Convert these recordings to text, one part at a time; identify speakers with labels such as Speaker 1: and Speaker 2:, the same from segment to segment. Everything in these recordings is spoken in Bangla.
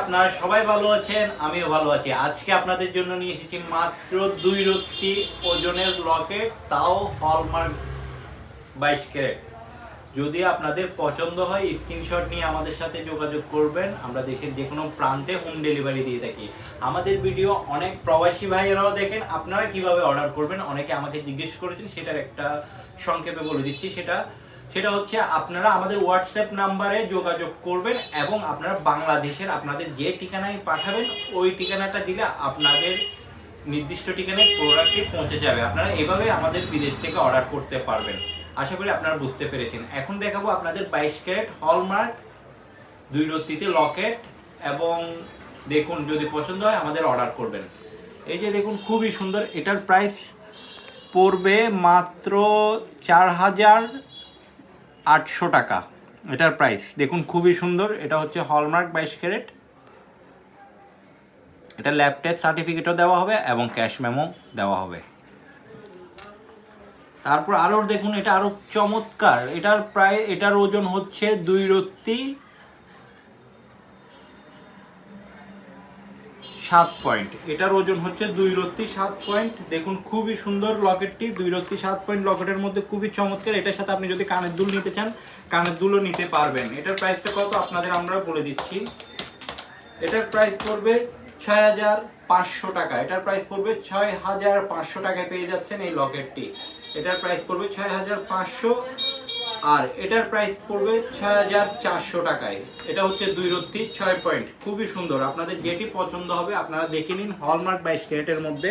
Speaker 1: আপনারা সবাই ভালো আছেন, আমিও ভালো আছি। আজকে আপনাদের জন্য নিয়ে এসেছি মাত্র দুই রত্তি ওজনের লকেট, তাও হলমার্ক বাইশ ক্যারেট। যদি আপনাদের পছন্দ হয়, স্ক্রিনশট নিয়ে আমাদের সাথে যোগাযোগ করবেন। আমরা দেশের যে কোনো প্রান্তে হোম ডেলিভারি দিয়ে থাকি। আমাদের ভিডিও অনেক প্রবাসী ভাইয়েরাও দেখেন। আপনারা কীভাবে অর্ডার করবেন? অনেকে আমাকে জিজ্ঞেস করেছেন, সেটার একটা সংক্ষেপে বলে দিচ্ছি। সেটা সেটা হচ্ছে আপনারা আমাদের হোয়াটসঅ্যাপ নাম্বারে যোগাযোগ করবেন এবং আপনারা বাংলাদেশের আপনাদের যে ঠিকানায় পাঠাবেন, ওই ঠিকানাটা দিলে আপনাদের নির্দিষ্ট ঠিকানায় প্রোডাক্টটি পৌঁছে যাবে। আপনারা এভাবে আমাদের বিদেশ থেকে অর্ডার করতে পারবেন। আশা করি আপনারা বুঝতে পেরেছেন। এখন দেখাবো আপনাদের বাইশ ক্যারেট হলমার্ক দুই রত্তিতে লকেট এবং দেখুন, যদি পছন্দ হয় আমাদের অর্ডার করবেন। এই যে দেখুন, খুবই সুন্দর। এটার প্রাইস পড়বে মাত্র চার হাজার আটশো টাকা। এটার প্রাইস দেখুন, খুবই সুন্দর। এটা হচ্ছে হলমার্ক বাইশ ক্যারেট। এটা ল্যাব সার্টিফিকেটও দেওয়া হবে এবং ক্যাশ মেমো দেওয়া হবে। তারপর আরও দেখুন, এটা আরও চমৎকার। এটার প্রায় এটার ওজন হচ্ছে দুই রত্তি সাত পয়েন্ট। এটার ওজন হচ্ছে দুই রত্তি সাত পয়েন্ট। দেখুন, খুবই সুন্দর লকেটটি, দুই রত্তি সাত পয়েন্ট লকেটের মধ্যে, খুবই চমৎকার। এটার সাথে আপনি যদি কানের দুল নিতে চান, কানের দুলও নিতে পারবেন। এটার প্রাইসটা কত? আপনাদের আমরা বলে দিচ্ছি। এটার প্রাইস পড়বে ছয় হাজার পাঁচশো টাকা। এটার প্রাইস পড়বে ছয় হাজার পাঁচশো টাকায় পেয়ে যাচ্ছেন এই লকেটটি। এটার প্রাইস পড়বে ছয় হাজার পাঁচশো আর এটার প্রাইস পড়বে ছয় হাজার চারশো টাকায়। এটা হচ্ছে দুই রত্তি, ছয় পয়েন্ট খুবই সুন্দর। আপনাদের যেটি পছন্দ হবে, আপনারা দেখে নিন হলমার্ক বাইশ ক্যারেটের মধ্যে।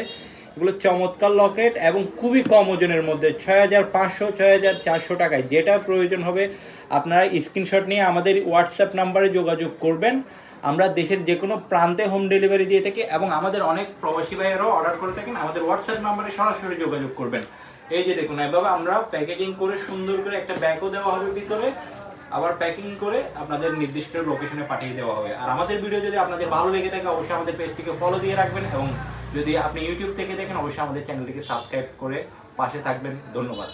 Speaker 1: এগুলো চমৎকার লকেট এবং খুবই কম ওজনের মধ্যে ছয় হাজার পাঁচশো ছয় হাজার চারশো টাকায়। যেটা প্রয়োজন হবে, আপনারা স্ক্রিনশট নিয়ে আমাদের হোয়াটসঅ্যাপ নাম্বারে যোগাযোগ করবেন। আমরা দেশের যে কোনো প্রান্তে হোম ডেলিভারি দিয়ে থাকি এবং আমাদের অনেক প্রবাসী ভাইয়েরাও অর্ডার করে থাকেন। আমাদের হোয়াটসঅ্যাপ নাম্বারে সরাসরি যোগাযোগ করবেন। এই যে দেখুন, এভাবে আমরা প্যাকেজিং করে সুন্দর করে একটা ব্যাগও দেওয়া হবে ভিতরে, আবার প্যাকিং করে আপনাদের নির্দিষ্ট লোকেশনে পাঠিয়ে দেওয়া হবে। আর আমাদের ভিডিও যদি আপনাদের ভালো লেগে থাকে, অবশ্যই আমাদের পেজটিকে ফলো দিয়ে রাখবেন এবং যদি আপনি ইউটিউব থেকে দেখেন, অবশ্যই আমাদের চ্যানেলটিকে সাবস্ক্রাইব করে পাশে থাকবেন। ধন্যবাদ।